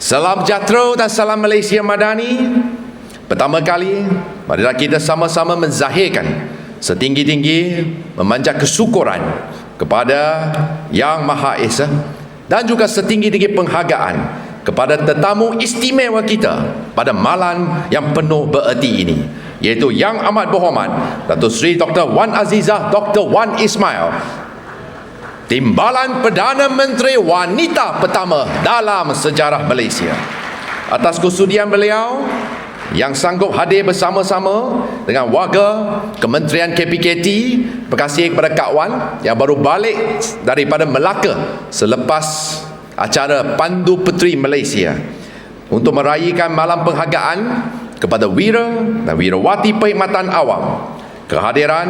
Salam sejahtera dan salam Malaysia Madani. Pertama kali, marilah kita sama-sama menzahirkan setinggi-tinggi memanjat kesyukuran kepada Yang Maha Esa dan juga setinggi-tinggi penghargaan kepada tetamu istimewa kita pada malam yang penuh bererti ini iaitu Yang Amat Berhormat Datuk Seri Dr. Wan Azizah Dr. Wan Ismail Timbalan Perdana Menteri wanita pertama dalam sejarah Malaysia. Atas kesudian beliau yang sanggup hadir bersama-sama dengan warga Kementerian KPKT, terima kasih kepada Kak Wan yang baru balik daripada Melaka selepas acara Pandu Puteri Malaysia untuk meraihkan malam penghargaan kepada Wira dan Wirawati Perkhidmatan Awam. Kehadiran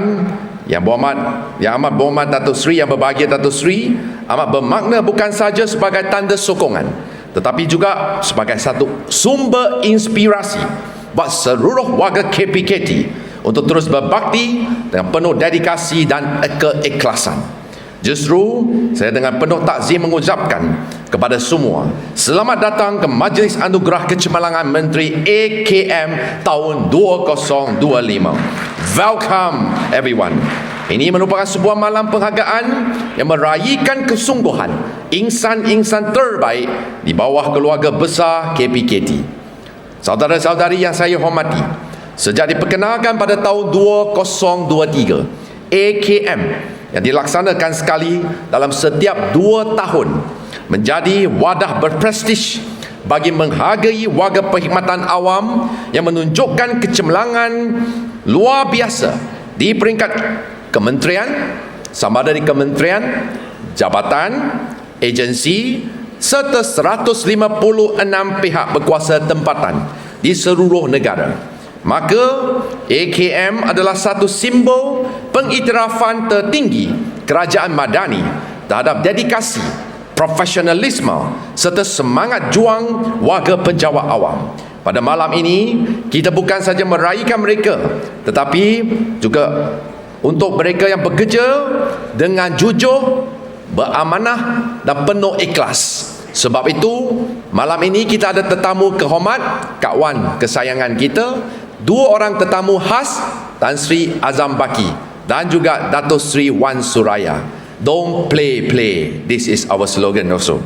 yang berhormat Yang amat berhormat Datuk Seri Yang berbahagia Datuk Seri Amat bermakna bukan saja sebagai tanda sokongan Tetapi juga sebagai satu sumber inspirasi Buat seluruh warga KPKT Untuk terus berbakti dengan penuh dedikasi dan keikhlasan Justru saya dengan penuh takzim mengucapkan kepada semua Selamat datang ke Majlis Anugerah Kecemerlangan Menteri AKM tahun 2025 Welcome everyone. Ini merupakan sebuah malam penghargaan yang meraihkan kesungguhan insan-insan terbaik di bawah keluarga besar KPKT Saudara-saudari yang saya hormati Sejak diperkenalkan pada tahun 2023 AKM yang dilaksanakan sekali dalam setiap dua tahun menjadi wadah berprestij bagi menghargai warga perkhidmatan awam yang menunjukkan kecemerlangan luar biasa di peringkat kementerian sama ada di kementerian, jabatan, agensi serta 156 pihak berkuasa tempatan di seluruh negara. Maka AKM adalah satu simbol pengiktirafan tertinggi kerajaan Madani terhadap dedikasi, profesionalisme serta semangat juang warga penjawat awam. Pada malam ini, kita bukan saja meraihkan mereka tetapi juga untuk mereka yang bekerja dengan jujur, beramanah dan penuh ikhlas. Sebab itu, malam ini kita ada tetamu kehormat, Kak Wan kesayangan kita, dua orang tetamu khas Tan Sri Azam Baki dan juga Dato Sri Wan Suraya. Don't play play. This is our slogan also.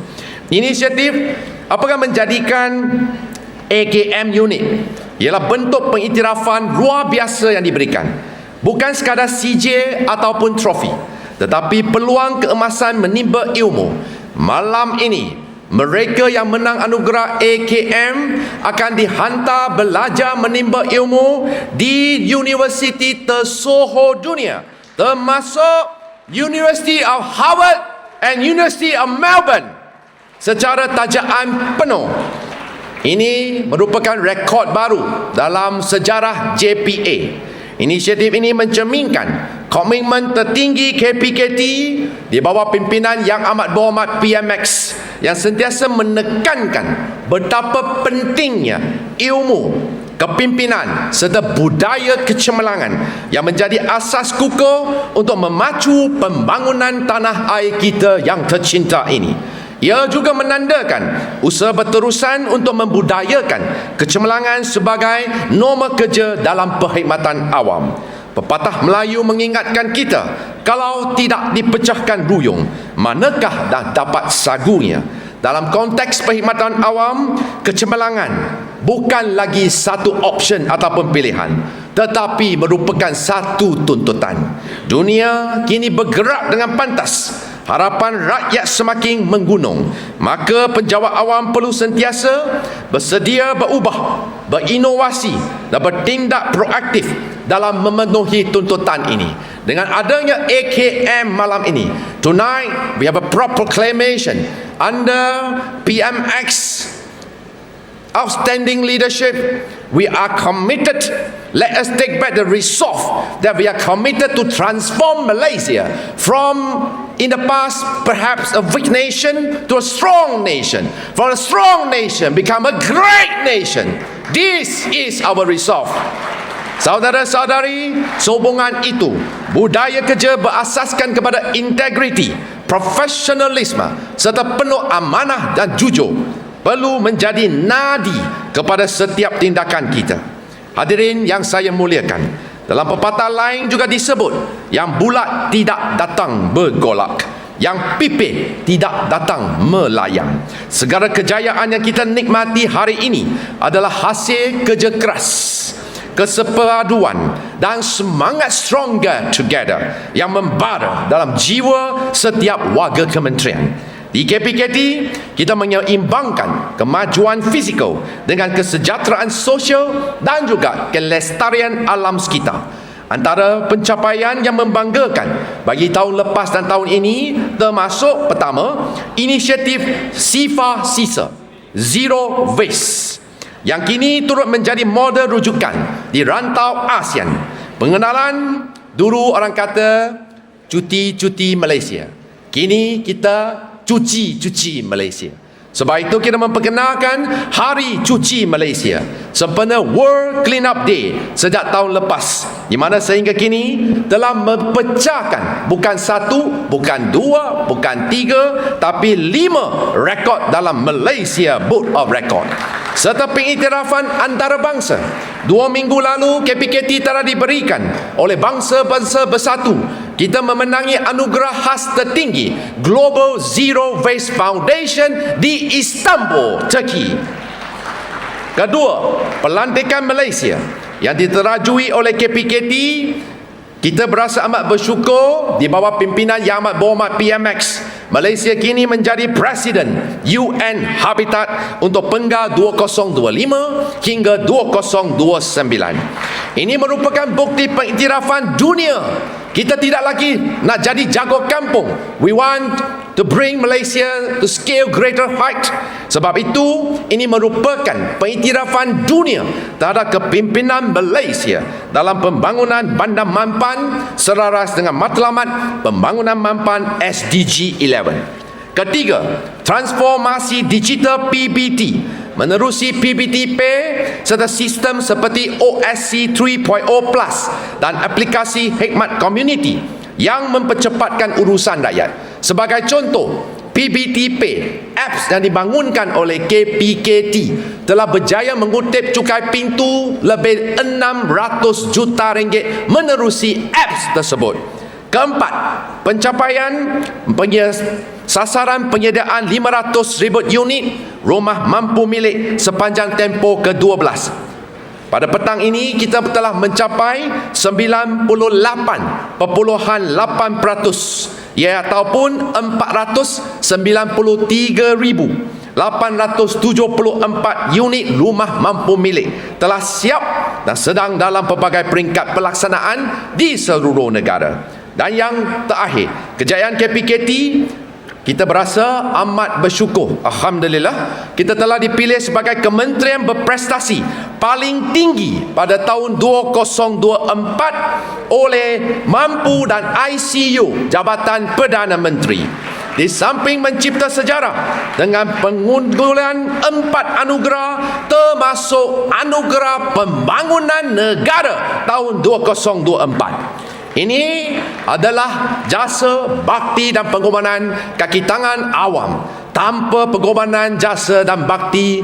Inisiatif apakah menjadikan AKM unik ialah bentuk pengiktirafan luar biasa yang diberikan. Bukan sekadar CJ ataupun trofi, tetapi peluang keemasan menimba ilmu. Malam ini mereka yang menang anugerah AKM akan dihantar belajar menimba ilmu di universiti tersohor dunia termasuk University of Harvard and University of Melbourne secara tajaan penuh. Ini merupakan rekod baru dalam sejarah JPA. Inisiatif ini mencerminkan komitmen tertinggi KPKT di bawah pimpinan Yang Amat Berhormat PMX yang sentiasa menekankan betapa pentingnya ilmu, kepimpinan serta budaya kecemerlangan yang menjadi asas kukuh untuk memacu pembangunan tanah air kita yang tercinta ini. Ia juga menandakan usaha berterusan untuk membudayakan kecemerlangan sebagai norma kerja dalam perkhidmatan awam. Pepatah Melayu mengingatkan kita, kalau tidak dipecahkan ruyung, manakah dah dapat sagunya? Dalam konteks perkhidmatan awam, kecemerlangan bukan lagi satu option ataupun pilihan, tetapi merupakan satu tuntutan. Dunia kini bergerak dengan pantas harapan rakyat semakin menggunung maka penjawat awam perlu sentiasa bersedia berubah berinovasi dan bertindak proaktif dalam memenuhi tuntutan ini dengan adanya AKM malam ini tonight we have a proclamation under PMX outstanding leadership. We are committed. Let us take back the resolve that we are committed to transform Malaysia from, in the past, perhaps a weak nation to a strong nation. From a strong nation, become a great nation. This is our resolve. Saudara-saudari, sombongan itu budaya kerja berasaskan kepada integriti, profesionalisme serta penuh amanah dan jujur perlu menjadi nadi kepada setiap tindakan kita. Hadirin yang saya muliakan, dalam pepatah lain juga disebut yang bulat tidak datang bergolak, yang pipih tidak datang melayang. Segala kejayaan yang kita nikmati hari ini adalah hasil kerja keras kesepaduan dan semangat stronger together yang membara dalam jiwa setiap warga kementerian. Di KPKT, kita menyeimbangkan kemajuan fizikal dengan kesejahteraan sosial dan juga kelestarian alam sekitar. Antara pencapaian yang membanggakan bagi tahun lepas dan tahun ini termasuk pertama, inisiatif SIFA SISA, Zero Waste yang kini turut menjadi model rujukan di rantau ASEAN. Pengenalan dulu orang kata cuti-cuti Malaysia. Kini kita cuci-cuci Malaysia. Sebab itu kita memperkenalkan Hari Cuci Malaysia sempena World Clean Up Day sejak tahun lepas di mana sehingga kini telah mempecahkan bukan satu, bukan dua, bukan tiga tapi lima rekod dalam Malaysia Book of Record serta pengiktirafan antarabangsa. Dua minggu lalu KPKT telah diberikan oleh bangsa-bangsa bersatu. Kita memenangi anugerah khas tertinggi Global Zero Waste Foundation di Istanbul, Turkey. Kedua, pelantikan Malaysia yang diterajui oleh KPKT kita berasa amat bersyukur di bawah pimpinan Yang Amat Berhormat PMX Malaysia kini menjadi Presiden UN Habitat untuk penggal 2025 hingga 2029. Ini merupakan bukti pengiktirafan dunia. Kita tidak lagi nak jadi jago kampung. We want to bring Malaysia to scale greater height. Sebab itu, ini merupakan pengiktirafan dunia terhadap kepimpinan Malaysia dalam pembangunan bandar mampan selaras dengan matlamat pembangunan mampan SDG 11. Ketiga, transformasi digital PBT menerusi PBT Pay serta sistem seperti OSC 3.0 Plus dan aplikasi Hikmat Community yang mempercepatkan urusan rakyat. Sebagai contoh, PBT Pay, apps yang dibangunkan oleh KPKT telah berjaya mengutip cukai pintu lebih 600 juta ringgit menerusi apps tersebut. Keempat, pencapaian sasaran penyediaan 500 ribu unit rumah mampu milik sepanjang tempoh ke-12 pada petang ini kita telah mencapai 98.8% ia ataupun 493,874 unit rumah mampu milik telah siap dan sedang dalam pelbagai peringkat pelaksanaan di seluruh negara. Dan yang terakhir, kejayaan KPKT kita berasa amat bersyukur. Alhamdulillah, kita telah dipilih sebagai kementerian berprestasi paling tinggi pada tahun 2024 oleh Mampu dan ICU Jabatan Perdana Menteri. Di samping mencipta sejarah dengan pengundulan empat anugerah termasuk anugerah pembangunan negara tahun 2024. Ini adalah jasa bakti dan pengorbanan kaki tangan awam. Tanpa pengorbanan jasa dan bakti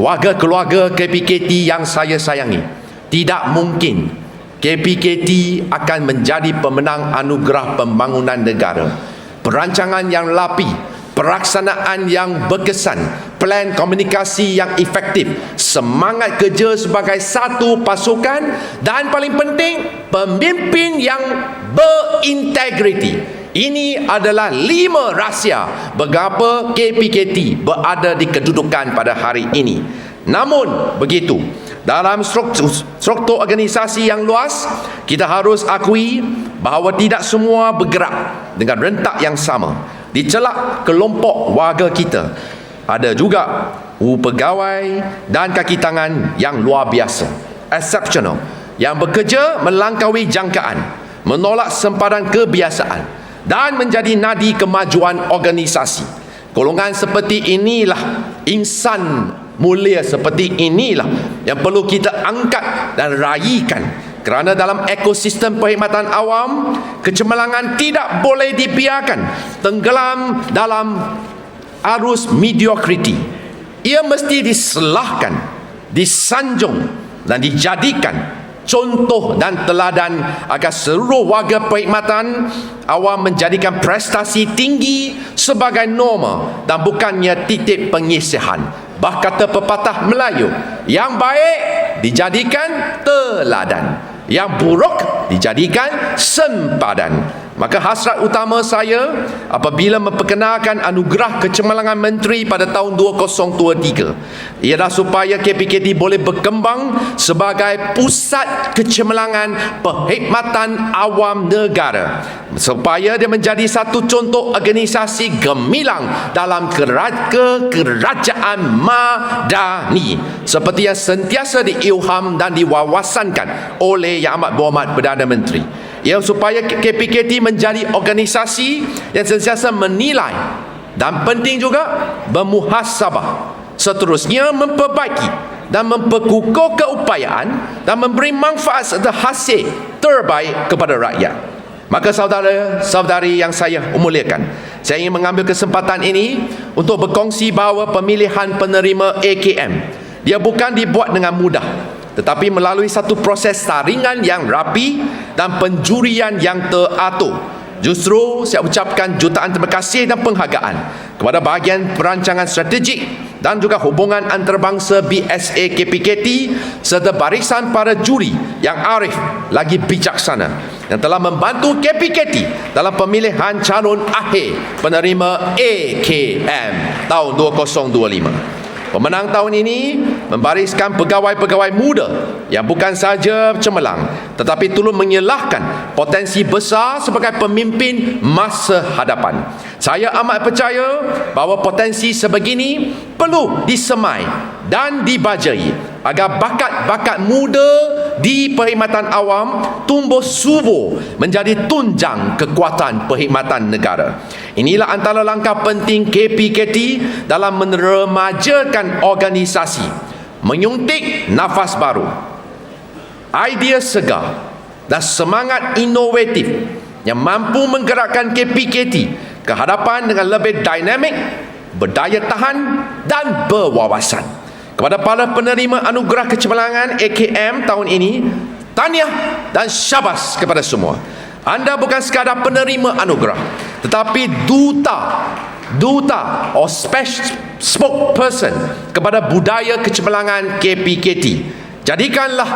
warga keluarga KPKT yang saya sayangi, tidak mungkin KPKT akan menjadi pemenang anugerah pembangunan negara. Perancangan yang lapi pelaksanaan yang berkesan, plan komunikasi yang efektif, semangat kerja sebagai satu pasukan dan paling penting pemimpin yang berintegriti. Ini adalah lima rahsia berapa KPKT berada di kedudukan pada hari ini. Namun begitu, dalam struktur, struktur organisasi yang luas, kita harus akui bahawa tidak semua bergerak dengan rentak yang sama di celak kelompok warga kita. Ada juga pegawai dan kaki tangan yang luar biasa exceptional yang bekerja melangkaui jangkaan menolak sempadan kebiasaan dan menjadi nadi kemajuan organisasi. Golongan seperti inilah insan mulia seperti inilah yang perlu kita angkat dan raikan kerana dalam ekosistem perkhidmatan awam, kecemerlangan tidak boleh dibiarkan tenggelam dalam arus mediocrity. ia mesti diselahkan, disanjung dan dijadikan contoh dan teladan agar seluruh warga perkhidmatan awam menjadikan prestasi tinggi sebagai norma dan bukannya titik pengisihan. Bah kata pepatah Melayu, yang baik dijadikan teladan, yang buruk dijadikan sempadan. Maka hasrat utama saya apabila memperkenalkan anugerah kecemerlangan menteri pada tahun 2023 ialah supaya KPKT boleh berkembang sebagai pusat kecemerlangan perkhidmatan awam negara. Supaya dia menjadi satu contoh organisasi gemilang dalam kerajaan madani. Seperti yang sentiasa diilham dan diwawasankan oleh Yang Amat Berhormat Perdana Menteri yang supaya KPKT menjadi organisasi yang sentiasa menilai dan penting juga bermuhasabah. Seterusnya memperbaiki dan memperkukuh keupayaan dan memberi manfaat serta hasil terbaik kepada rakyat. Maka saudara-saudari yang saya umuliakan saya ingin mengambil kesempatan ini untuk berkongsi bahawa pemilihan penerima AKM dia bukan dibuat dengan mudah tetapi melalui satu proses saringan yang rapi dan penjurian yang teratur. Justru saya ucapkan jutaan terima kasih dan penghargaan kepada bahagian perancangan strategik dan juga hubungan antarabangsa BSA KPKT serta barisan para juri yang arif lagi bijaksana yang telah membantu KPKT dalam pemilihan calon akhir penerima AKM tahun 2025. Pemenang tahun ini membariskan pegawai-pegawai muda yang bukan sahaja cemerlang tetapi turut menyelahkan potensi besar sebagai pemimpin masa hadapan. Saya amat percaya bahawa potensi sebegini perlu disemai dan dibajai agar bakat-bakat muda di perkhidmatan awam tumbuh subur menjadi tunjang kekuatan perkhidmatan negara. Inilah antara langkah penting KPKT dalam meremajakan organisasi, menyuntik nafas baru, idea segar dan semangat inovatif yang mampu menggerakkan KPKT ke hadapan dengan lebih dinamik, berdaya tahan dan berwawasan. Kepada para penerima anugerah kecemerlangan AKM tahun ini, tahniah dan syabas kepada semua. Anda bukan sekadar penerima anugerah tetapi duta duta or special spokesperson kepada budaya kecemerlangan KPKT. Jadikanlah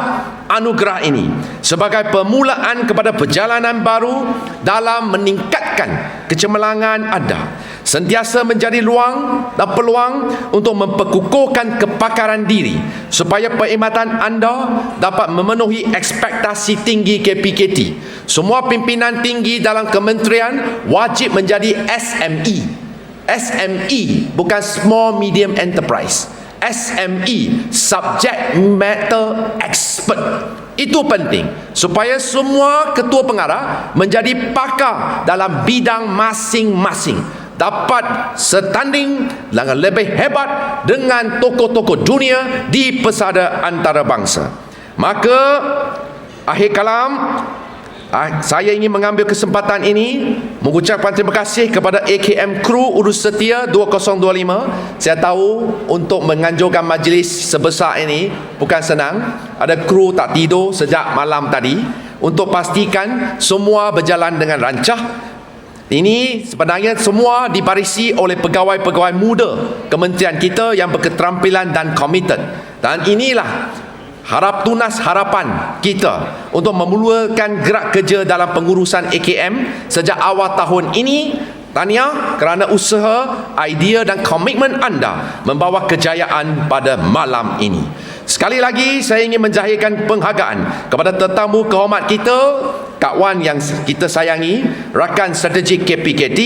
anugerah ini sebagai permulaan kepada perjalanan baru dalam meningkatkan kecemerlangan anda sentiasa menjadi luang dan peluang untuk memperkukuhkan kepakaran diri supaya perkhidmatan anda dapat memenuhi ekspektasi tinggi KPKT. Semua pimpinan tinggi dalam kementerian wajib menjadi SME. SME bukan small medium enterprise. SME subject matter expert itu penting supaya semua ketua pengarah menjadi pakar dalam bidang masing-masing dapat setanding dengan lebih hebat dengan tokoh-tokoh dunia di pesada antarabangsa. Maka akhir kalam ah, saya ingin mengambil kesempatan ini mengucapkan terima kasih kepada AKM Kru Urus Setia 2025. Saya tahu untuk menganjurkan majlis sebesar ini bukan senang. Ada kru tak tidur sejak malam tadi untuk pastikan semua berjalan dengan rancah ini sebenarnya semua dibarisi oleh pegawai-pegawai muda kementerian kita yang berketerampilan dan komited. Dan inilah harap tunas harapan kita untuk memulakan gerak kerja dalam pengurusan AKM sejak awal tahun ini Tahniah kerana usaha, idea dan komitmen anda membawa kejayaan pada malam ini. Sekali lagi saya ingin menjahirkan penghargaan kepada tetamu kehormat kita, kawan yang kita sayangi, rakan strategik KPKT,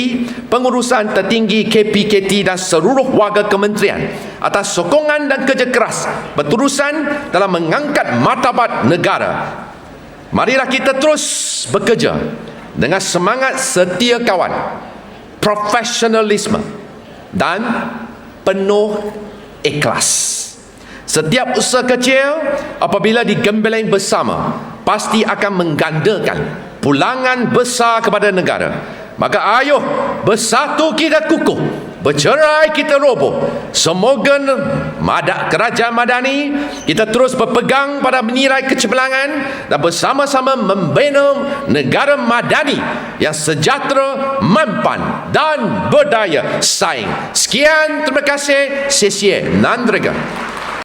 pengurusan tertinggi KPKT dan seluruh warga kementerian atas sokongan dan kerja keras berterusan dalam mengangkat martabat negara. Marilah kita terus bekerja dengan semangat setia kawan profesionalisme dan penuh ikhlas. Setiap usaha kecil apabila digembeleng bersama pasti akan menggandakan pulangan besar kepada negara. Maka ayuh bersatu kita kukuh bercerai kita roboh. Semoga mada, kerajaan madani kita terus berpegang pada menyirai kecemerlangan dan bersama-sama membina negara madani yang sejahtera, mempan dan berdaya saing. Sekian, terima kasih. Sesia Nandrega.